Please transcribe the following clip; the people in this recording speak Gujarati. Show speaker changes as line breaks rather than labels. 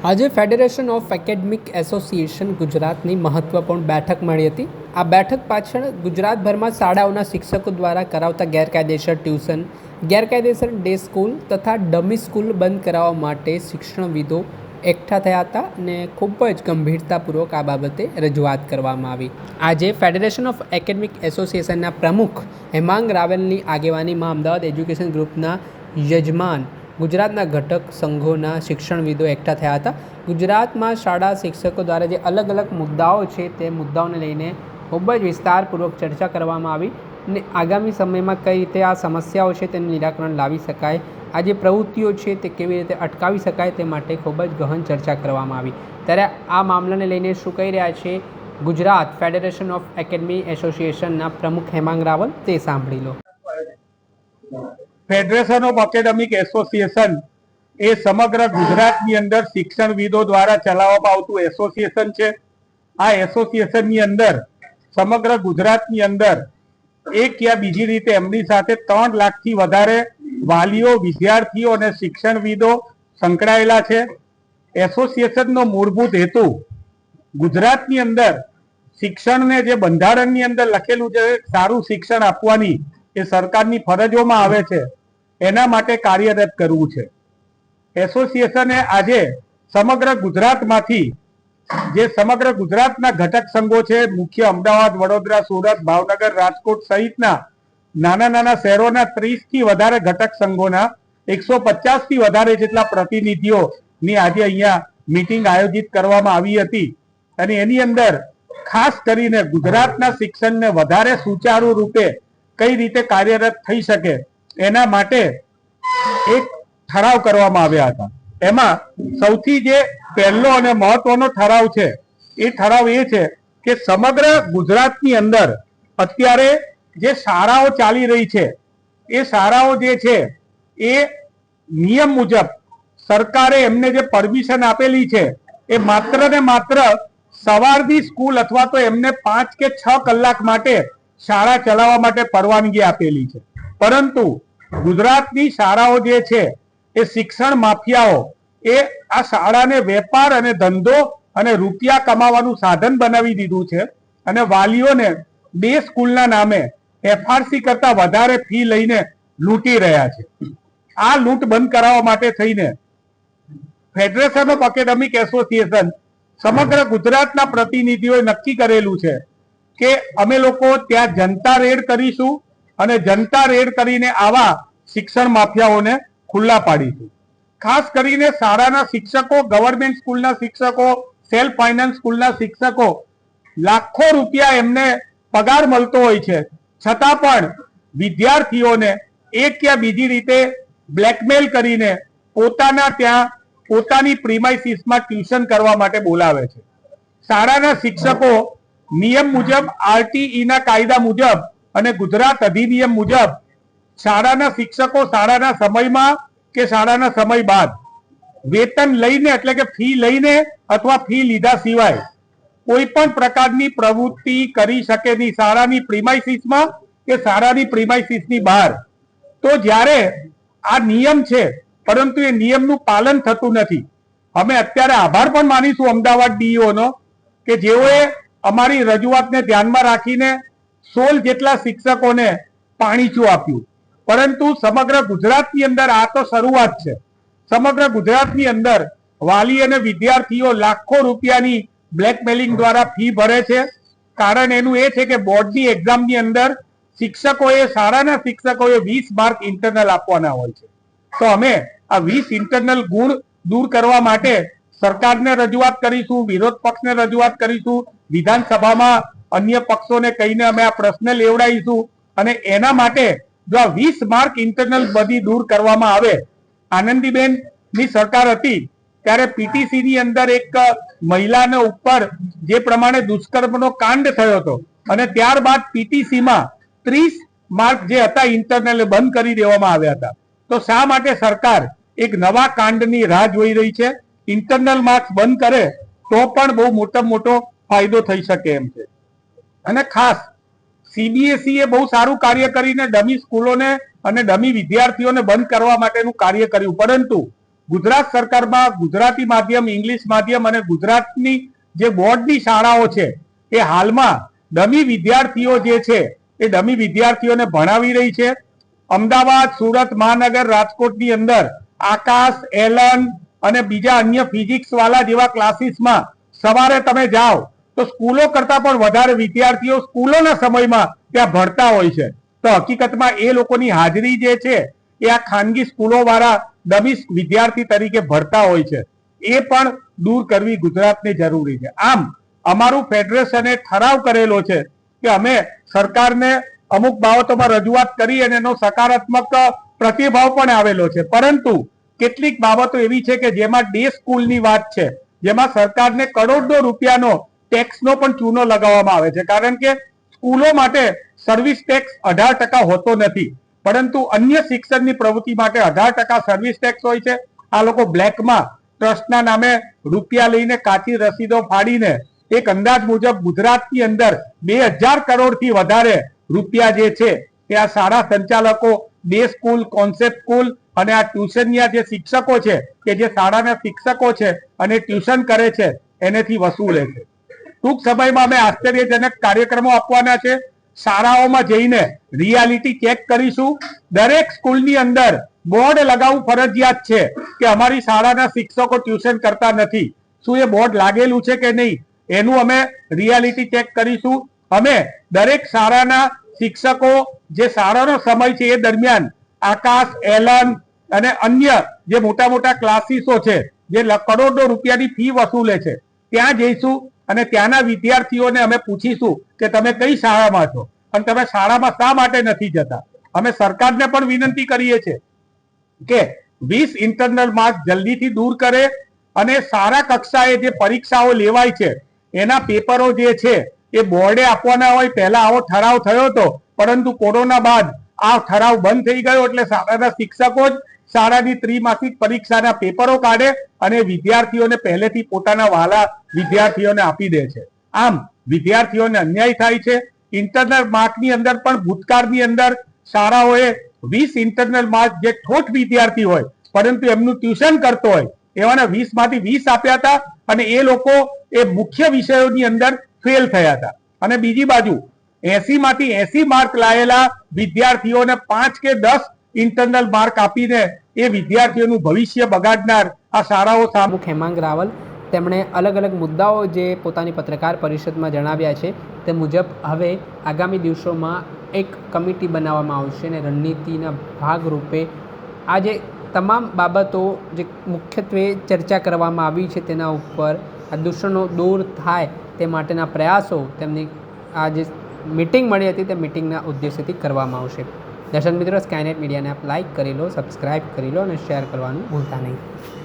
આજે ફેડરેશન ઓફ એકેડમિક એસોસિએશન ગુજરાતની મહત્વપૂર્ણ બેઠક મળી હતી. આ બેઠક પાછળ ગુજરાતભરમાં શાળાઓના શિક્ષકો દ્વારા કરાવતા ગેરકાયદેસર ટ્યુશન, ગેરકાયદેસર ડે સ્કૂલ તથા ડમી સ્કૂલ બંધ કરાવવા માટે શિક્ષણવિદો એકઠા થયા હતા અને ખૂબ જ ગંભીરતાપૂર્વક આ બાબતે રજૂઆત કરવામાં આવી. આજે ફેડરેશન ઓફ એકેડમિક એસોસિએશનના પ્રમુખ હેમાંગ રાવલની આગેવાનીમાં અમદાવાદ એજ્યુકેશન ગ્રુપના યજમાન ગુજરાતના ઘટક સંઘોના શિક્ષણવિદો એકઠા થયા હતા. ગુજરાતમાં શાળા શિક્ષકો દ્વારા જે અલગ અલગ મુદ્દાઓ છે તે મુદ્દાઓને લઈને ખૂબ જ વિસ્તારપૂર્વક ચર્ચા કરવામાં આવી અને આગામી સમયમાં કઈ રીતે આ સમસ્યાઓ છે તેનું નિરાકરણ લાવી શકાય, આ જે પ્રવૃત્તિઓ છે તે કેવી રીતે અટકાવી શકાય તે માટે ખૂબ જ ગહન ચર્ચા કરવામાં આવી. ત્યારે આ મામલાને લઈને શું કહી રહ્યા છે? ગુજરાત ફેડરેશન ઓફ એકેડમી એસોસિએશનના પ્રમુખ હેમાંગ રાવલ, તે સાંભળી લો.
ફેડરેશન ઓફ એકેડેમિક એસોસિએશન એ સમગ્ર ગુજરાતની અંદર શિક્ષણવિદો દ્વારા ચલાવવામાં આવતું એસોસિએશન છે. આ એસોસિએશનની અંદર, સમગ્ર ગુજરાતની અંદર, એક યા બીજી રીતે એમની સાથે ત્રણ લાખથી વધારે વાલીઓ, વિદ્યાર્થીઓ અને શિક્ષણવિદો સંકળાયેલા છે. એસોસિએશનનો મૂળભૂત હેતુ ગુજરાતની અંદર શિક્ષણને જે બંધારણની અંદર લખેલું છે, સારું શિક્ષણ આપવાની એ સરકારની ફરજોમાં આવે છે. એના માટે કાર્યરત કરવું છે. એસોસિએશને આજે સમગ્ર ગુજરાતમાંથી, જે સમગ્ર ગુજરાતના ઘટક સંઘો છે, મુખ્ય અમદાવાદ, વડોદરા, સુરત, ભાવનગર, રાજકોટ સહિતના નાના નાના શહેરોના ત્રીસથી વધારે ઘટક સંઘોના એકસો પચાસથી વધારે જેટલા પ્રતિનિધિઓની આજે અહીંયા મીટિંગ આયોજિત કરવામાં આવી હતી. અને એની અંદર ખાસ કરીને ગુજરાતના શિક્ષણને વધારે સુચારુ રૂપે કઈ રીતે કાર્યરત થઈ શકે એના માટે એક ઠરાવ કરવામાં આવ્યા હતા. એમાં સૌથી જે પહેલો અને મહત્વનો ઠરાવ છે, એ ઠરાવ એ છે કે સમગ્ર ગુજરાતની અંદર અત્યારે જે શાળાઓ ચાલી રહી છે, એ શાળાઓ જે છે, એ નિયમ મુજબ સરકારે એમને જે પરમિશન આપેલી છે, એ માત્ર ને માત્ર સવારની સ્કૂલ અથવા તો એમને પાંચ કે છ કલાક માટે શાળા ચલાવવા માટે પરવાનગી આપેલી છે. પરંતુ ગુજરાતની શાળાઓ જે છે, એ શિક્ષણ માફિયાઓ, એ આ શાળાને વેપાર અને ધંધો અને રૂપિયા કમાવાનું સાધન બનાવી દીધું છે અને વાલીઓને બે સ્કૂલના નામે એફઆરસી કરતા વધારે ફી લઈને લૂંટી રહ્યા છે. આ લૂંટ બંધ કરાવવા માટે થઈને ફેડરેશન ઓફ એકેડેમિક એસોસિએશન સમગ્ર ગુજરાતના પ્રતિનિધિઓએ નક્કી કરેલું છે કે અમે લોકો ત્યાં જનતા રેડ કરીશું અને જનતા રેડ કરીને આવા શિક્ષણ માફિયાઓને ખુલ્લા પાડી પાડીશું ખાસ કરીને શાળાના શિક્ષકો ગવર્મેન્ટ સ્કૂલના શિક્ષકો સેલ્ફ ફાઇનાન્સ સ્કૂલના શિક્ષકો, લાખો રૂપિયા એમને પગાર મળતો હોય છે. છતાં પણ વિદ્યાર્થીઓને એક યા બીજી રીતે બ્લેકમેલ કરીને પોતાના ત્યાં, પોતાની પ્રિમાઇસીસમાં ટ્યુશન કરવા માટે બોલાવે છે. શાળાના શિક્ષકો નિયમ મુજબ આરટીઈના કાયદા મુજબ અને ગુજરાત અધિનિયમ મુજબ શાળાના શિક્ષકો શાળાના સમયમાં કે શાળાના સમય બાદ વેતન લઈને એટલે કે ફી લઈને અથવા ફી લીધા સિવાય કોઈ પણ પ્રકારની પ્રવૃત્તિ કરી શકે નહીં. શાળાની પ્રિમાઇસીસમાં કે શાળાની પ્રિમાઇસીસની બહાર. તો જ્યારે આ નિયમ છે, પરંતુ એ નિયમનું પાલન થતું નથી. અમે અત્યારે આભાર પણ માનીશું અમદાવાદ ડીઈઓનો કે જેઓએ અમારી રજૂઆતને ધ્યાનમાં રાખીને સોળ જેટલા શિક્ષકોને પાણીચું આપ્યું? પરંતુ સમગ્ર ગુજરાતની અંદર આ તો શરૂઆત છે. સમગ્ર ગુજરાતની અંદર વાલી અને વિદ્યાર્થીઓ લાખો રૂપિયાની બ્લેકમેલિંગ દ્વારા ફી ભરે છે. કારણ એનું એ છે કે બોર્ડની એક્ઝામની અંદર શિક્ષકોએ, શાળાના શિક્ષકોએ વીસ માર્ક ઇન્ટરનલ આપવાના હોય છે. તો અમે આ વીસ ઇન્ટરનલ ગુણ દૂર કરવા માટે સરકારને રજૂઆત કરીશું, વિરોધ પક્ષને રજૂઆત કરીશું, વિધાનસભામાં અન્ય પક્ષોને કહીને અમે આ પ્રશ્ન લેવડાવીશું અને એના માટે જો આ વીસ માર્ક ઇન્ટરનલ બધી દૂર કરવામાં આવે આનંદીબેનની સરકાર હતી, ત્યારે પીટીસી ની અંદર એક મહિલાને ઉપર જે પ્રમાણે દુષ્કર્મનો કાંડ થયો હતો અને ત્યારબાદ પીટીસી માં ત્રીસ માર્ક જે હતા ઇન્ટરનલ બંધ કરી દેવામાં આવ્યા હતા. તો શા માટે સરકાર એક નવા કાંડની રાહ જોઈ રહી છે? ઇન્ટરનલ માર્ક્સ બંધ કરે તો પણ બહુ મોટા મોટો ફાયદો થઈ શકે એમ છે. અને ખાસ સીબીએસઈ એ બહુ સારું કાર્ય કરીને ડમી સ્કૂલોને અને ડમી વિદ્યાર્થીઓને બંધ કરવા માટેનું કાર્ય કર્યું. પરંતુ ગુજરાત સરકારમાં ગુજરાતી માધ્યમ, ઇંગ્લિશ માધ્યમ અને ગુજરાતની જે બોર્ડની શાળાઓ છે, એ હાલમાં ડમી વિદ્યાર્થીઓ જે છે, એ ડમી વિદ્યાર્થીઓને ભણાવી રહી છે. અમદાવાદ, સુરત, મહાનગર, રાજકોટની અંદર આકાશ, એલન અને બીજા અન્ય ફિઝિક્સ વાળા જેવા ક્લાસીસમાં સવારે તમે જાઓ તો સ્કૂલો કરતા પણ વધારે વિદ્યાર્થીઓ સ્કૂલોના સમયમાં ત્યાં ભણતા હોય છે. તો હકીકતમાં એ લોકોની હાજરી જે છે, એ આ ખાનગી સ્કૂલો વાળા ડમી વિદ્યાર્થી તરીકે ભણતા હોય છે. એ પણ દૂર કરવી ગુજરાતને જરૂરી છે. આમ, અમારું ફેડરેશને ઠરાવ કરેલો છે કે અમે સરકારને અમુક બાબતોમાં રજૂઆત કરી અને એનો સકારાત્મક પ્રતિભાવ પણ આવેલો છે. પરંતુ કેટલીક બાબતો એવી છે કે જેમાં ડે સ્કૂલની વાત છે. જેમાં સરકારને કરોડો રૂપિયાનો ટેક્સનો પણ ચૂનો લગાવવામાં આવે છે. કારણ કે સ્કૂલો માટે સર્વિસ ટેક્સ અઢાર ટકા હોતો નથી. પરંતુ અન્ય શિક્ષણની પ્રવૃત્તિ માટે અઢાર ટકા સર્વિસ ટેક્સ હોય છે. આ લોકો બ્લેકમાં ટ્રસ્ટના નામે રૂપિયા લઈને કાચી રસીદો ફાડીને એક અંદાજ મુજબ ગુજરાતની અંદર બે હજાર કરોડથી વધારે રૂપિયા જે છે એ આ શાળા સંચાલકો ડે સ્કૂલ કોન્સેપ્ટ સ્કૂલ અને આ ટ્યુશનના જે શિક્ષકો છે, કે જે શાળાના શિક્ષકો છે અને ટ્યુશન કરે છે, એનેથી વસૂલે છે. ટૂંક સમયમાં અમે આશ્ચર્યજનક કાર્યક્રમો આપવાના છે. શાળાઓમાં જઈને રિયાલિટી ચેક કરીશું. દરેક સ્કૂલની અંદર બોર્ડ લગાવવું ફરજિયાત છે કે અમારી શાળાના શિક્ષકો ટ્યુશન કરતા નથી. શું એ બોર્ડ લાગેલું છે કે નહીં? એનું અમે રિયાલિટી ચેક કરીશું. અમે દરેક શાળાના શિક્ષકો જે શાળાનો સમય છે એ દરમિયાન આકાશ, એલન અને અન્ય જે મોટા મોટા ક્લાસીસો છે, જે કરોડો રૂપિયાની ફી વસૂલે છે, ત્યાં જઈશું. અને ત્યાંના વિદ્યાર્થીઓને અમે પૂછીશું કે તમે કઈ શાળામાં છો? અને તમે શાળામાં શા માટે નથી જતા? અમે સરકારને પણ વિનંતી કરીએ છીએ કે વીસ ઇન્ટરનલ માર્ક જલ્દીથી દૂર કરે અને સારા કક્ષાએ જે પરીક્ષાઓ લેવાય છે, એના પેપરો જે છે, એ બોર્ડે આપવાના હોય, પહેલા આવો ઠરાવ થયો હતો, પરંતુ કોરોના બાદ આ ઠરાવ બંધ થઈ ગયો એટલે શાળાના શિક્ષકો જ શાળાની ત્રિમાસિક પરીક્ષાના પેપરો કાઢે અને વિદ્યાર્થીઓને પહેલેથી પોતાના વાલા વિદ્યાર્થીઓને આપી દે છે. આમ, વિદ્યાર્થીઓને અન્યાય થાય છે. ઇન્ટરનલ માર્કની અંદર પણ, ભૂતકાળની અંદર શાળાઓએ વીસ ઇન્ટરનલ માર્ક જે ઠોઠ વિદ્યાર્થી હોય, પરંતુ એમનું ટ્યુશન કરતો હોય, એવાના વીસમાંથી વીસ આપ્યા હતા અને એ લોકો એ મુખ્ય વિષયોની અંદર ફેલ થયા હતા. અને બીજી બાજુ એસી માંથી એસી માર્ક લાયેલા વિદ્યાર્થીઓને પાંચ કે દસ ઇન્ટરનલ માર્ક આપીને એ વિદ્યાર્થીઓનું ભવિષ્ય બગાડનાર આ શાળાઓ સામે
હેમાંગ રાવલ તેમણે અલગ અલગ મુદ્દાઓ જે પોતાની પત્રકાર પરિષદમાં જણાવ્યા છે તે મુજબ હવે આગામી દિવસોમાં એક કમિટી બનાવવામાં આવશે અને રણનીતિના ભાગરૂપે આ જે તમામ બાબતો જે મુખ્યત્વે ચર્ચા કરવામાં આવી છે તેના ઉપર આ દૂષણો દૂર થાય તે માટેના પ્રયાસો તેમની આ જે મિટિંગ મળી હતી તે મિટિંગના ઉદ્દેશ્યથી કરવામાં આવશે. દર્શક મિત્રો સ્કાયનેટ મીડિયાને આપ લાઇક કરી લો સબસ્ક્રાઇબ કરી લો અને શેર કરવાનું ભૂલતા નહીં.